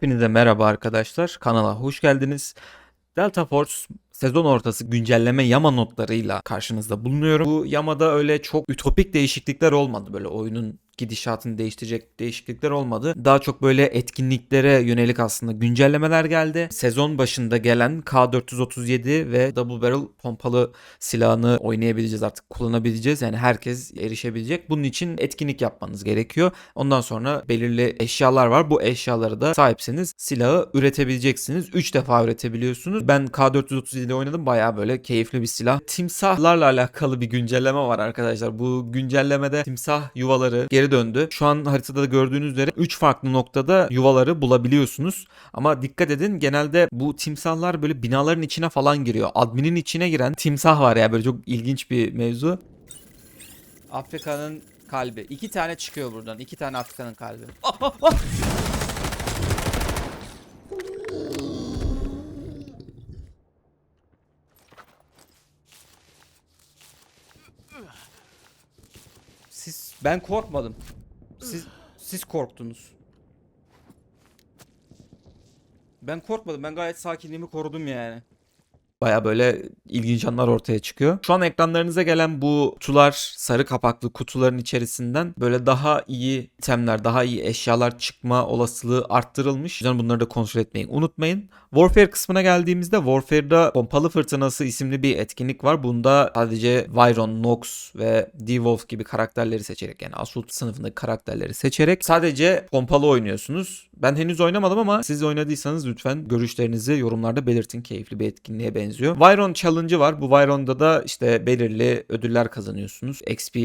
Hepinize merhaba arkadaşlar. Kanala hoş geldiniz. Delta Force sezon ortası güncelleme yama notlarıyla karşınızda bulunuyorum. Bu yamada öyle çok ütopik değişiklikler olmadı. Böyle oyunun gidişatını değiştirecek değişiklikler olmadı. Daha çok böyle etkinliklere yönelik aslında güncellemeler geldi. Sezon başında gelen K437 ve Double Barrel pompalı silahını oynayabileceğiz artık kullanabileceğiz. Yani herkes erişebilecek. Bunun için etkinlik yapmanız gerekiyor. Ondan sonra belirli eşyalar var. Bu eşyaları da sahipseniz silahı üretebileceksiniz. 3 defa üretebiliyorsunuz. Ben K437'de oynadım. Bayağı böyle keyifli bir silah. Timsahlarla alakalı bir güncelleme var arkadaşlar. Bu güncellemede timsah yuvaları geri döndü. Şu an haritada da gördüğünüz üzere 3 farklı noktada yuvaları bulabiliyorsunuz. Ama dikkat edin genelde bu timsahlar böyle binaların içine falan giriyor. Adminin içine giren timsah var ya böyle çok ilginç bir mevzu. Afrika'nın kalbi. İki tane çıkıyor buradan. İki tane Afrika'nın kalbi. ben korkmadım. Siz siz korktunuz. Ben korkmadım. Ben gayet sakinliğimi korudum yani. Baya böyle ilginç anlar ortaya çıkıyor. Şu an ekranlarınıza gelen bu kutular, sarı kapaklı kutuların içerisinden böyle daha iyi itemler, daha iyi eşyalar çıkma olasılığı arttırılmış. Yüzden bunları da kontrol etmeyi unutmayın. Warfare kısmına geldiğimizde Warfare'da Pompalı Fırtınası isimli bir etkinlik var. Bunda sadece Vyron, Nox ve D-Wolf gibi karakterleri seçerek yani Assault sınıfındaki karakterleri seçerek sadece pompalı oynuyorsunuz. Ben henüz oynamadım ama siz oynadıysanız lütfen görüşlerinizi yorumlarda belirtin. Keyifli bir etkinliğe benziyor. Vyron Challenge'ı var. Bu Vyron'da da işte belirli ödüller kazanıyorsunuz. XP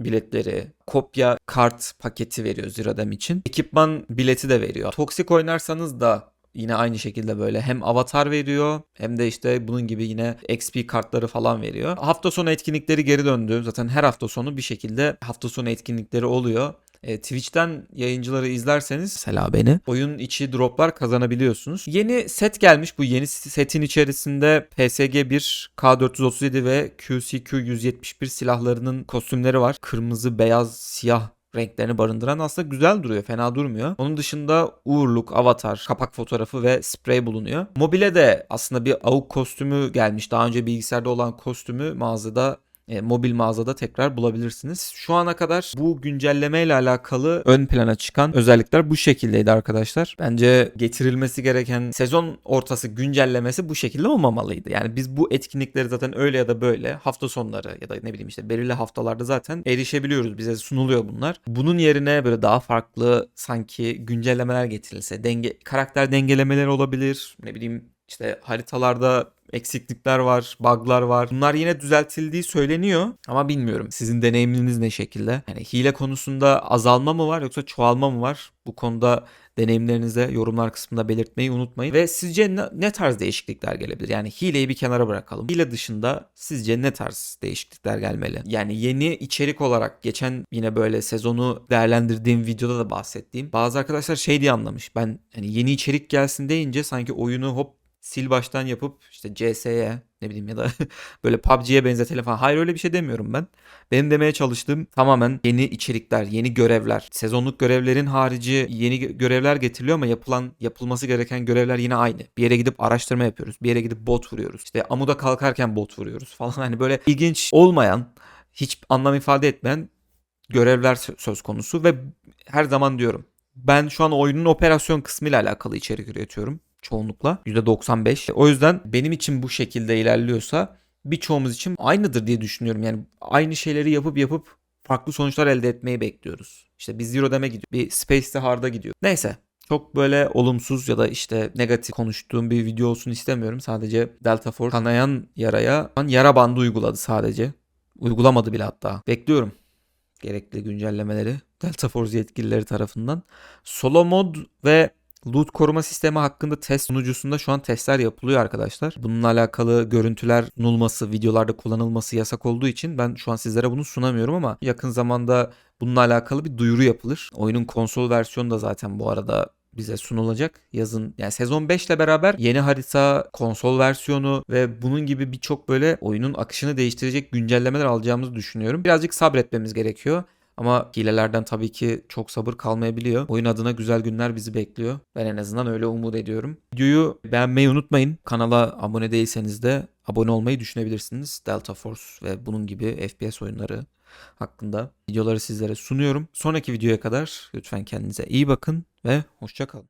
biletleri, kopya kart paketi veriyor Ziradem için. Ekipman bileti de veriyor. Toksik oynarsanız da Yine aynı şekilde böyle hem avatar veriyor hem de işte bunun gibi yine XP kartları falan veriyor. Hafta sonu etkinlikleri geri döndü. Zaten her hafta sonu bir şekilde hafta sonu etkinlikleri oluyor. E, Twitch'ten yayıncıları izlerseniz mesela beni oyun içi droplar kazanabiliyorsunuz. Yeni set gelmiş. Bu yeni setin içerisinde PSG1, K437 ve QCQ171 silahlarının kostümleri var. Kırmızı, beyaz, siyah renklerini barındıran aslında güzel duruyor. Fena durmuyor. Onun dışında uğurluk, avatar, kapak fotoğrafı ve sprey bulunuyor. Mobile de aslında bir avuk kostümü gelmiş. Daha önce bilgisayarda olan kostümü mağazada e, mobil mağazada tekrar bulabilirsiniz. Şu ana kadar bu güncelleme ile alakalı ön plana çıkan özellikler bu şekildeydi arkadaşlar. Bence getirilmesi gereken sezon ortası güncellemesi bu şekilde olmamalıydı. Yani biz bu etkinlikleri zaten öyle ya da böyle hafta sonları ya da ne bileyim işte belirli haftalarda zaten erişebiliyoruz. Bize sunuluyor bunlar. Bunun yerine böyle daha farklı sanki güncellemeler getirilse, denge karakter dengelemeleri olabilir. Ne bileyim işte haritalarda eksiklikler var, bug'lar var. Bunlar yine düzeltildiği söyleniyor ama bilmiyorum. Sizin deneyiminiz ne şekilde? Yani hile konusunda azalma mı var yoksa çoğalma mı var? Bu konuda deneyimlerinize yorumlar kısmında belirtmeyi unutmayın. Ve sizce ne, ne tarz değişiklikler gelebilir? Yani hileyi bir kenara bırakalım. Hile dışında sizce ne tarz değişiklikler gelmeli? Yani yeni içerik olarak geçen yine böyle sezonu değerlendirdiğim videoda da bahsettiğim bazı arkadaşlar şey diye anlamış. Ben hani yeni içerik gelsin deyince sanki oyunu hop sil baştan yapıp işte CS'ye ne bileyim ya da böyle PUBG'ye benzetelim falan. Hayır öyle bir şey demiyorum ben. Benim demeye çalıştığım tamamen yeni içerikler, yeni görevler. Sezonluk görevlerin harici yeni görevler getiriliyor ama yapılan yapılması gereken görevler yine aynı. Bir yere gidip araştırma yapıyoruz. Bir yere gidip bot vuruyoruz. İşte amuda kalkarken bot vuruyoruz falan. Hani böyle ilginç olmayan, hiç anlam ifade etmeyen görevler söz konusu ve her zaman diyorum ben şu an oyunun operasyon kısmıyla alakalı içerik üretiyorum çoğunlukla %95. O yüzden benim için bu şekilde ilerliyorsa birçoğumuz için aynıdır diye düşünüyorum. Yani aynı şeyleri yapıp yapıp farklı sonuçlar elde etmeyi bekliyoruz. İşte bir Zero Dem'e gidiyor. Bir Space'de Hard'a gidiyor. Neyse çok böyle olumsuz ya da işte negatif konuştuğum bir video olsun istemiyorum. Sadece Delta Force kanayan yaraya yara bandı uyguladı sadece. Uygulamadı bile hatta. Bekliyorum gerekli güncellemeleri Delta Force yetkilileri tarafından. Solo mod ve Loot koruma sistemi hakkında test sunucusunda şu an testler yapılıyor arkadaşlar. Bununla alakalı görüntüler sunulması, videolarda kullanılması yasak olduğu için ben şu an sizlere bunu sunamıyorum ama yakın zamanda bununla alakalı bir duyuru yapılır. Oyunun konsol versiyonu da zaten bu arada bize sunulacak yazın yani sezon 5 ile beraber yeni harita, konsol versiyonu ve bunun gibi birçok böyle oyunun akışını değiştirecek güncellemeler alacağımızı düşünüyorum. Birazcık sabretmemiz gerekiyor. Ama hilelerden tabii ki çok sabır kalmayabiliyor. Oyun adına güzel günler bizi bekliyor. Ben en azından öyle umut ediyorum. Videoyu beğenmeyi unutmayın. Kanala abone değilseniz de abone olmayı düşünebilirsiniz. Delta Force ve bunun gibi FPS oyunları hakkında videoları sizlere sunuyorum. Sonraki videoya kadar lütfen kendinize iyi bakın ve hoşça kalın.